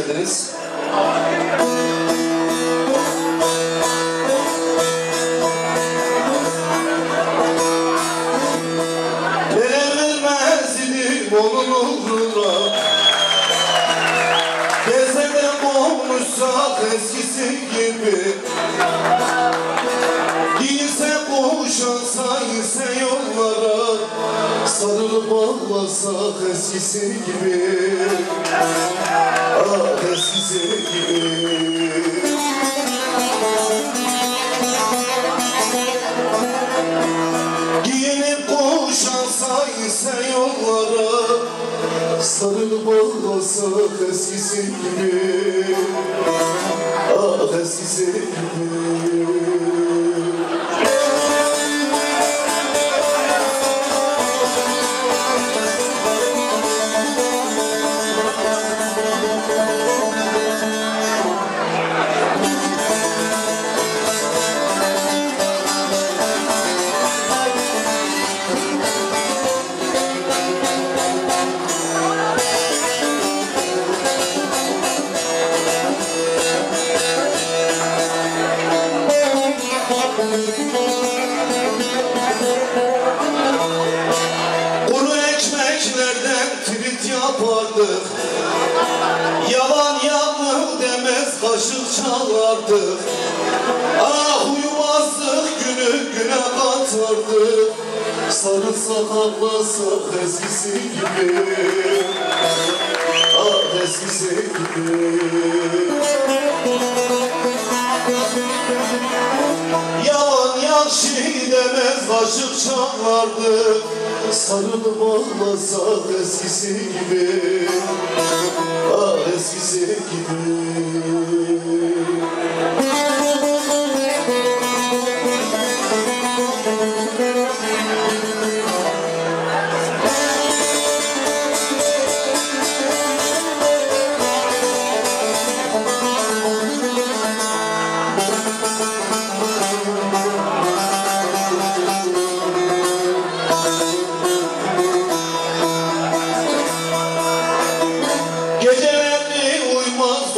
geldiniz. Neler vermez idim onun uğruna eskisi gibi. Giyse kuşansa ise yollara Sarılıp ağlasak eskisi gibi. Ah eskisi gibi. Giyinip kuşansa ise yollara. Sarılıp ağlasak eskisi gibi. Ah eskisi gibi Yalan yanlı demez kaşık çalardık Ah uyumazdık günü güne katardık Sarılsak ağlasak eskisi gibi. Ah eskisi gibi. Yalan yakşı demez kaşık çalardık Sarılıp ağlasak eskisi gibi. Ah eskisi gibi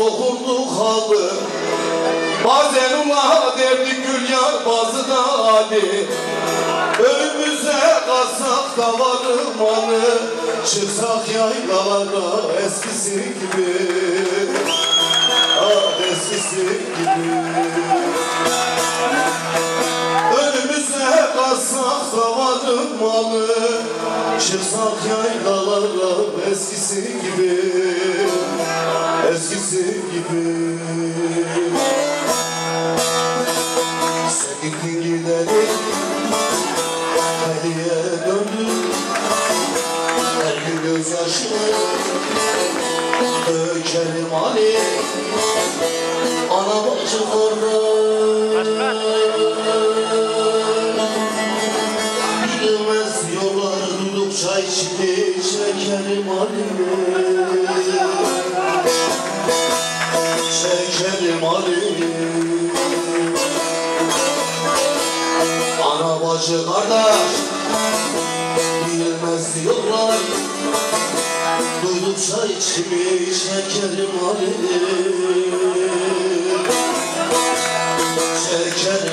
dokurduk halı Bazen ula derdik gül yar bazı da Ali Önümüze kalsak da varmanı Çıksak yaylalara eskisi gibi. Ah eskisi gibi. Önümüze kalsak da varmalı Çıksak yaylalara Eskisi gibi Sen gittin Her gün gözyaşını Dökerim Ali. Ana bacı Bilmez yollar duydukça içini çekerim Ali Ali Ana bacı kardeş Bilmez yollar. Duydukça içimi çekerim Ali Çekerim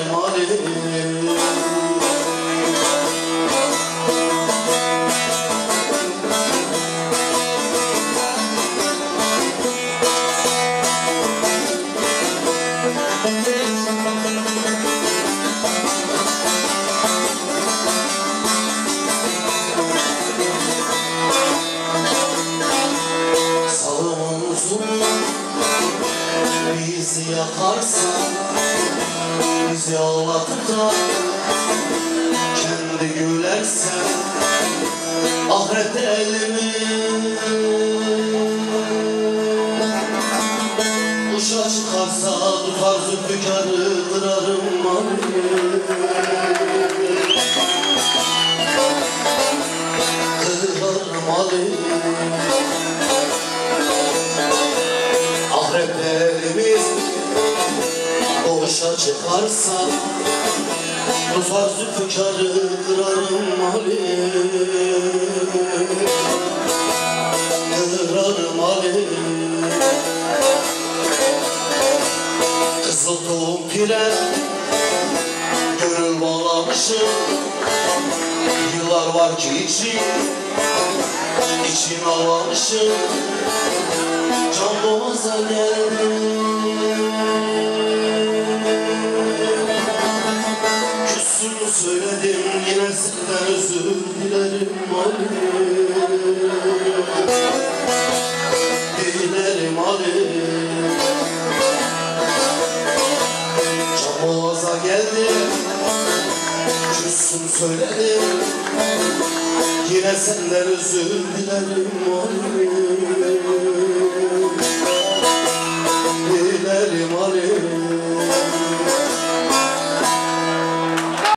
Bizi ağlatıp da kendi gülersen Ahirette elimi. Uşa çıkarsa tutar zülfikarı kırarım manıyı Kırarım manıyı boşa çıkarsa Tuzar zülfikarı kırarım Ali kırarım Ali Kızıl doğum pire Gönül bağlamışım. Yıllar var ki için için ağlamışım Can boğaza geldim özür dilerim Ali Dilerim Ali boğaza geldim Küstüm söyledim. Yine senden özür dilerim Ali